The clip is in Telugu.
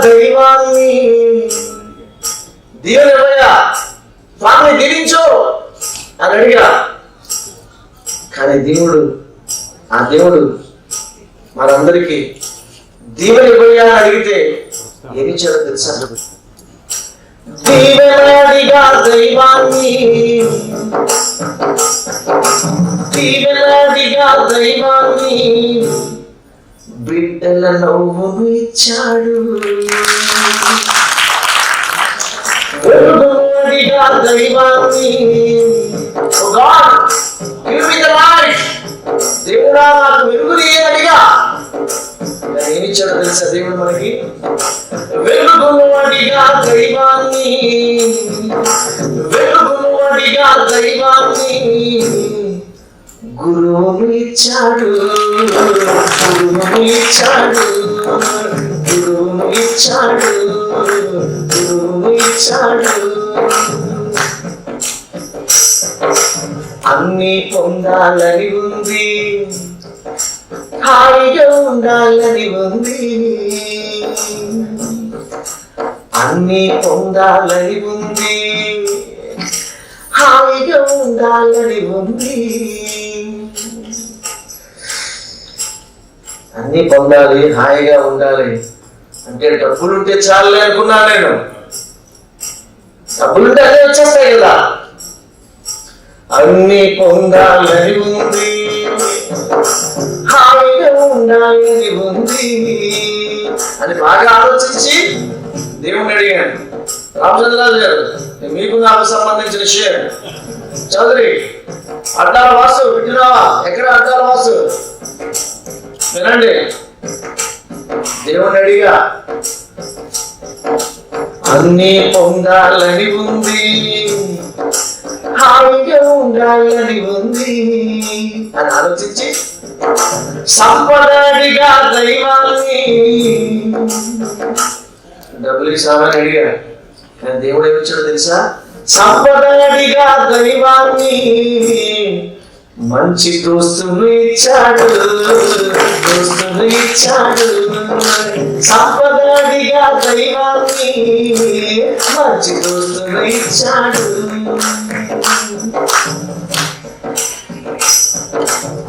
దైవాన్ని. దీవెన ఇవ్వయా స్వామిని దీవించు అని అడిగా కానీ దేవుడు ఆ దేవుడు మనందరికీ దీవెన ఇవ్వయ్యా అని అడిగితే ఏమి చేయడం తెలుసా? దీవెనాదిగా దైవాన్ని. దీవెనాదిగా దైవాన్ని. బిడ్డల నవ్వును ఇచ్చాడు దైవాన్ని. దేవుడా నాకు వెలుగుని అడిగా తెలుసా దేవుడు మనకి? దైవాన్ని. దైవాన్ని. గురువును ఇచ్చాడు గురువును ఇచ్చాడు గురువును ఇచ్చాడు గురువును ఇచ్చాడు అన్ని పొందాలని ఉంది హాయిగా ఉండాలని ఉంది. అన్ని పొందాలని ఉంది హాయిగా ఉండాలని ఉంది. అన్ని పొందాలి హాయిగా ఉండాలి. అంటే డబ్బులుంటే చాలు అనుకున్నాను నేను. డబ్బులుంటే అదే వచ్చేస్తాయి కదా. అన్ని పొందాలని ఉంది. హాయిగా ఉండాలని ఉంది. అని బాగా ఆలోచించి దేవుణ్ణి అడిగాను. రామచంద్రరాజు గారు మీకు నాకు సంబంధించిన విషయం. చౌదరి అడ్డాల వాసు వింటున్నావా? ఎక్కడ అడ్డాల వాసు? వినండి. దేవుని అడిగా అన్ని పొందాలని ఉంది. హాయిగా ఉండాలని ఉంది. అని ఆలోచించి సంపదడిగా దైవాన్ని డబ్బులు ఇస్తామని అడిగాడు కానీ దేవుడు ఏమిచ్చాడో తెలుసా? సంపదడిగా దైవాన్ని మంచి దోస్తులు ఇచ్చాడు దోస్తులు ఇచ్చాడు. సంపదాదిగా దైవాన్ని మంచి దోస్తులు ఇచ్చాడు.